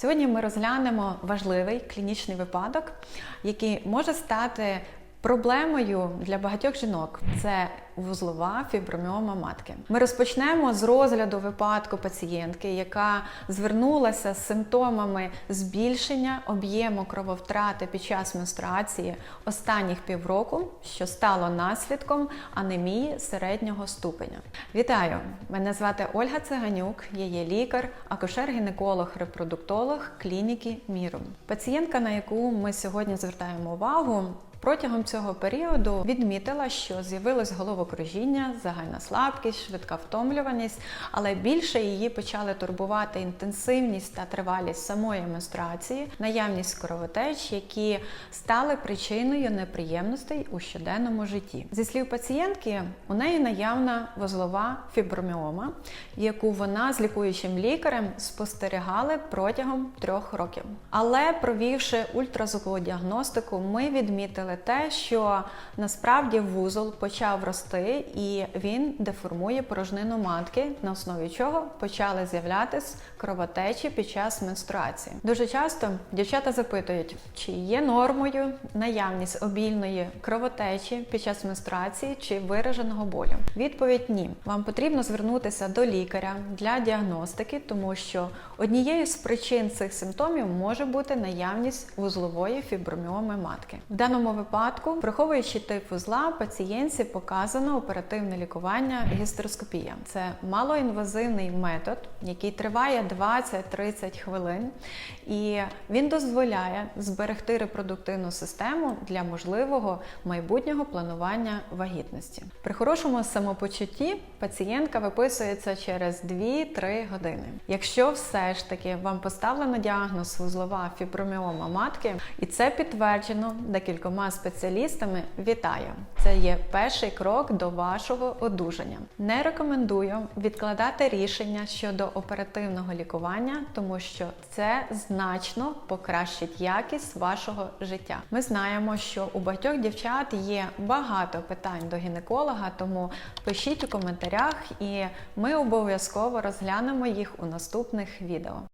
Сьогодні ми розглянемо важливий клінічний випадок, який може стати проблемою для багатьох жінок. Це вузлова фіброміома матки. Ми розпочнемо з розгляду випадку пацієнтки, яка звернулася з симптомами збільшення об'єму крововтрати під час менструації останніх півроку, що стало наслідком анемії середнього ступеня. Вітаю! Мене звати Ольга Циганюк, я є лікар, акушер-гінеколог, репродуктолог клініки Мірум. Пацієнтка, на яку ми сьогодні звертаємо увагу, Протягом цього періоду відмітила, що з'явилось головокружіння, загальна слабкість, швидка втомлюваність, але більше її почали турбувати інтенсивність та тривалість самої менструації, наявність кровотеч, які стали причиною неприємностей у щоденному житті. Зі слів пацієнтки, у неї наявна вузлова фіброміома, яку вона з лікуючим лікарем спостерігали протягом трьох років. Але провівши ультразвукову діагностику, ми відмітили те, що насправді вузол почав рости і він деформує порожнину матки, на основі чого почали з'являтись кровотечі під час менструації. Дуже часто дівчата запитують, чи є нормою наявність обільної кровотечі під час менструації чи вираженого болю. Відповідь ні. Вам потрібно звернутися до лікаря для діагностики, тому що однією з причин цих симптомів може бути наявність вузлової фіброміоми матки. В даному випадку, враховуючи тип вузла, пацієнтці показано оперативне лікування гістероскопія. Це малоінвазивний метод, який триває 20-30 хвилин, і він дозволяє зберегти репродуктивну систему для можливого майбутнього планування вагітності. При хорошому самопочутті пацієнтка виписується через 2-3 години. Якщо все ж таки вам поставлено діагноз вузлова фіброміома матки, і це підтверджено декількома спеціалістами, вітаю! Це є перший крок до вашого одужання. Не рекомендую відкладати рішення щодо оперативного лікування, тому що це значно покращить якість вашого життя. Ми знаємо, що у багатьох дівчат є багато питань до гінеколога, тому пишіть у коментарях, і ми обов'язково розглянемо їх у наступних відео.